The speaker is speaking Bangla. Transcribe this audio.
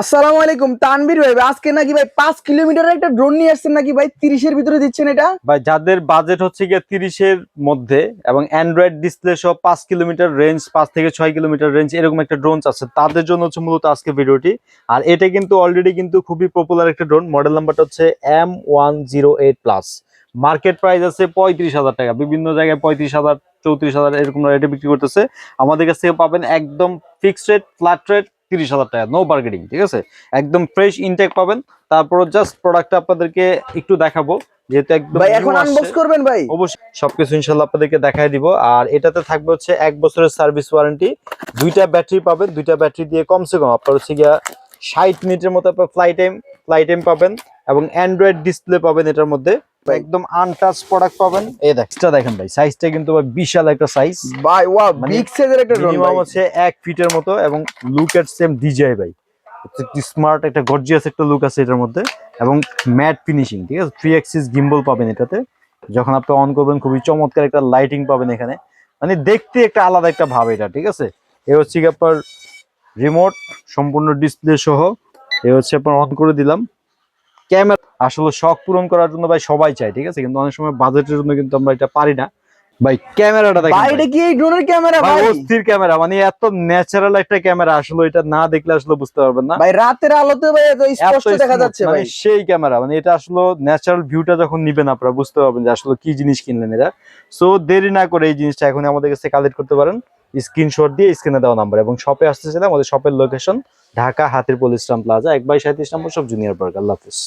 আসসালামু আলাইকুম, তানভীর ভাই। আজকে নাকি ভাই পাঁচ কিলোমিটারের একটা ড্রোন নিয়ে আসছেন নাকি ভাই? তিরিশের ভিতরে দিচ্ছেন এটা? ভাই, যাদের বাজেট হচ্ছে গিয়ে তিরিশের মধ্যে এবং অ্যান্ড্রয়েড ডিসপ্লে সহ পাঁচ কিলোমিটার রেঞ্জ পাঁচ থেকে ছয় কিলোমিটার রেঞ্জ এরকম একটা ড্রোন আছে, তাদের জন্য হচ্ছে মূলত আজকে ভিডিওটি। আর এটা কিন্তু অলরেডি কিন্তু খুবই পপুলার একটা ড্রোন মডেল নাম্বারটা হচ্ছে M one zero eight plus market price আছে পঁয়ত্রিশ হাজার টাকা, বিভিন্ন জায়গায় পঁয়ত্রিশ হাজার, চৌত্রিশ হাজার এরকম রেটে বিক্রি করতেছে। আমাদের কাছ থেকে পাবেন একদম ফিক্সড রেট ফ্ল্যাট রেট তিরিশ হাজার টাকা নো বার্গেনিং ঠিক আছে? একদম ফ্রেশ ইনটেক পাবেন। তারপর জাস্ট প্রোডাক্টটা আপনাদেরকে একটু দেখাবো যেহেতু একদম ভাই new এখন আসছে। আনবক্স করবেন ভাই? অবশ্যই সবকিছু ইনশাল্লাহ আপনাদেরকে দিব। আর এটাতে থাকবে হচ্ছে এক বছরের সার্ভিস ওয়ারেন্টি দুইটা ব্যাটারি পাবেন দুইটা ব্যাটারি দিয়ে কমসে কম আপনার হচ্ছে গিয়া ষাট মিনিটের মতো আপনার ফ্লাই টাইম ফ্লাই টাইম পাবেন এবং অ্যান্ড্রয়েড ডিসপ্লে পাবেন এটার মধ্যে। একদম আনটাচ প্রোডাক্ট পাবেন। এই দেখটা দেখেন ভাই সাইজটা কিন্তু ভাই বিশাল একটা সাইজ ভাই ওয়া বিগ সাইজের একটা ড্রোন হচ্ছে এক ফিটের মতো এবং লুক এট সেম ডিজাই ভাই। স্মার্ট একটা গর্জিয়াস একটা লুক আছে এটার মধ্যে এবং ম্যাট ফিনিশিং ঠিক আছে? থ্রি অ্যাক্সিস গিম্বল পাবেন এটাতে। যখন আপনি অন করবেন খুবই চমৎকার একটা লাইটিং পাবেন এখানে। মানে দেখতে একটা আলাদা একটা ভাব এটা ঠিক আছে? এ হচ্ছে আপনার রিমোট সম্পূর্ণ ডিসপ্লে সহ। এ হচ্ছে আপনার অন করে দিলাম। ক্যামেরা আসলে শখ পূরণ করার জন্য ভাই সবাই চায় ঠিক আছে? কিন্তু অনেক সময় বাজেটের জন্য কিন্তু আমরা এটা পারি না। ভাই ক্যামেরাটা দেখেন ভাই। এটা কি এই ড্রোনের ক্যামেরা ভাই অস্থির ক্যামেরা মানে এত ন্যাচারাল একটা ক্যামেরা আসলে এটা না দেখলে আসলে বুঝতে পারবেন না। ভাই রাতের আলোতে ভাই এত স্পষ্ট দেখা যাচ্ছে মানে ভাই। সেই ক্যামেরা মানে এটা আসলে ন্যাচারাল ভিউটা যখন নিবেন আপনারা বুঝতে পারবেন যে আসলে কি জিনিস কিনলেন এটা সো দেরি না করে এই জিনিসটা এখন আমাদের কাছে কালেক্ট করতে পারেন। স্ক্রিনশট দিয়ে স্ক্রিনে দেওয়া নাম্বার এবং শপে আসতেছিলাম আমাদের শপের লোকেশন ঢাকা হাতির পুলিশ প্লাজা এক বাই সাঁত্রিশ নম্বর সব জুনিয়র পার্ক আল্লাহ হাফিজ।